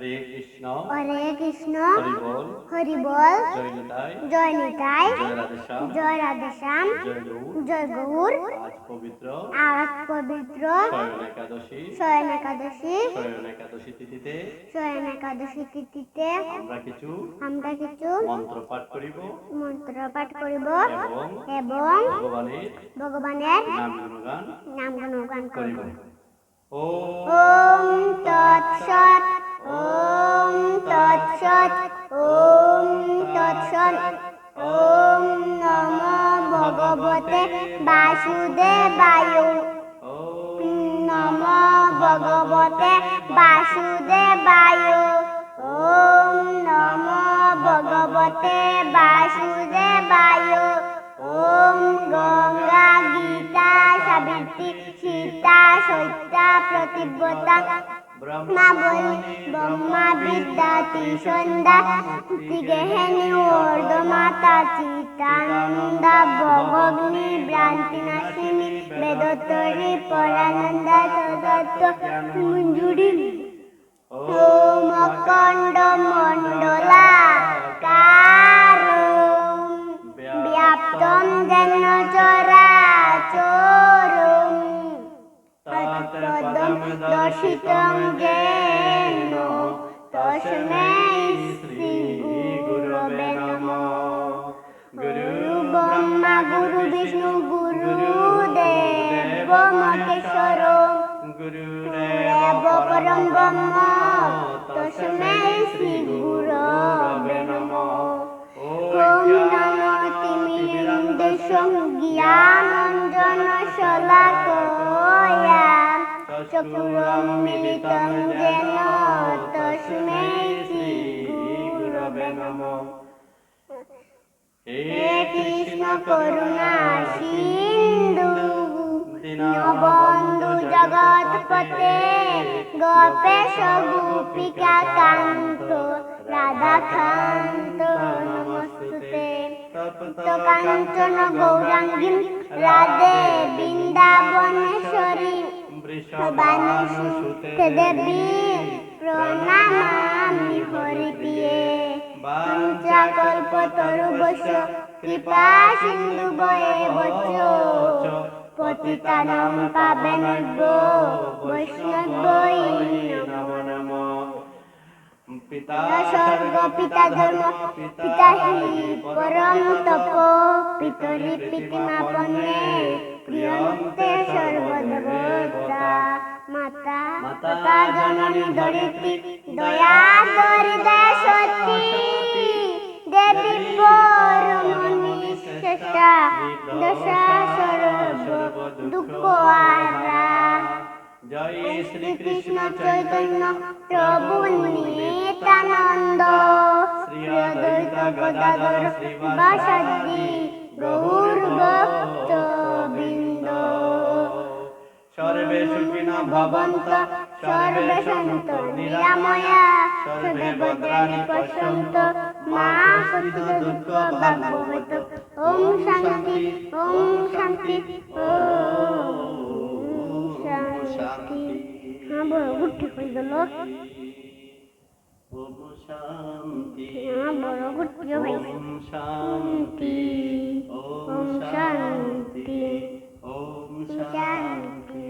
হরে কৃষ্ণ। হরে কৃষ্ণ। হরি বল। হরি বল। জয় নিতাই। জয় নিতাই। জয় রাধেশ্যাম। জয় গৌর। আজ পবিত্র। আজ পবিত্র। শয়ন একাদশী। শয়ন একাদশী। শয়ন একাদশী তিথিতে। শয়ন একাদশী তিথিতে। আমরা কিছু আমরা কিছু মন্ত্র পাঠ করিব। মন্ত্র পাঠ করিব। এবং ভগবানের ভগবানের নাম গুণগান নাম গুণগান করিব। ওম তৎসৎ ওম তৎসৎ ওম তৎসৎ ওম নমঃ ভগবতে বাসুদেবায়। নমঃ ভগবতে বাসুদেবায়। ওম নমঃ ভগবতে বাসুদেবায়। ওম গঙ্গা গীতা সাবিত্রী সীতা সত্যা প্রতিব্রতা মা বলি ব্রহ্মা বিদ্যা ত্রিসন্ধ্যা গেহেনি অর্ধ মাতা চিতানন্দা ভগগ্নি ভ্রান্তি নাশিনী বেদতরি পরানন্দা, তদত্ত মঞ্জুরি। ওম দর্শিতং যেন তস্मै শ্রী গুরবে নমঃ গুরু ব্রহ্মা গুরু বিষ্ণু, গুরু দেব মহেশ্বর গুরুরেব দেব পরম ব্রহ্ম তস্मै শ্রী গুরবে নমঃ ওম নমো তিমিরন্দেশং জ্ঞানঞ্জন শলাকয়া চক্ষুরং মিলিতং যেন তস্मै শ্রী গুরবে নমঃ হে কৃষ্ণ করুণা সিন্ধু দীনবন্ধু জগৎপতে গোপেশ গোপিকা কান্ত রাধা দেবী প্রণামামি হরিপ্রিয়ে। পঞ্চাকল্পতরুবশ কৃপা সিন্ধু বয়ে বচ পতিতানাম নমো নমো। পিতা স্বর্গ পিতা ধর্ম পিতা হি পরম তপ। পিতরি প্রিয়ন্তে সর্বদেবতা মাতা জননী ধরিত্রী দয়া দরিদে সতী। দেবী পরমণি শেষা দশা সর্ব দুঃখ আরা জয় শ্রী কৃষ্ণ চৈতন্য প্রভু নিত্যানন্দ। শ্রী অদ্বৈত গদাধর বাসাদি গৌর ভক্ত বৃন্দ সর্বে সুখিন ভবন্ত সর্বে সন্ত নিরাময়া সর্বে ভদ্রাণি পশ্যন্ত মা কষ্ট দুঃখ ভাগবত। ওম শান্তি ওম শান্তি ওম শান্তি। হ্যাঁ বড় গুটি হয়ে গেল হ্যাঁ বড় গুটি হয়ে শান্তি ওম শান্তি ওম শান্তি ওম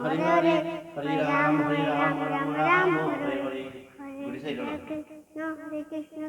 কৃষ্ণ হরে হরে হরে রাম হরে রাম রাম রাম হরে হরে হরে হরে কৃষ্ণ হরে কৃষ্ণ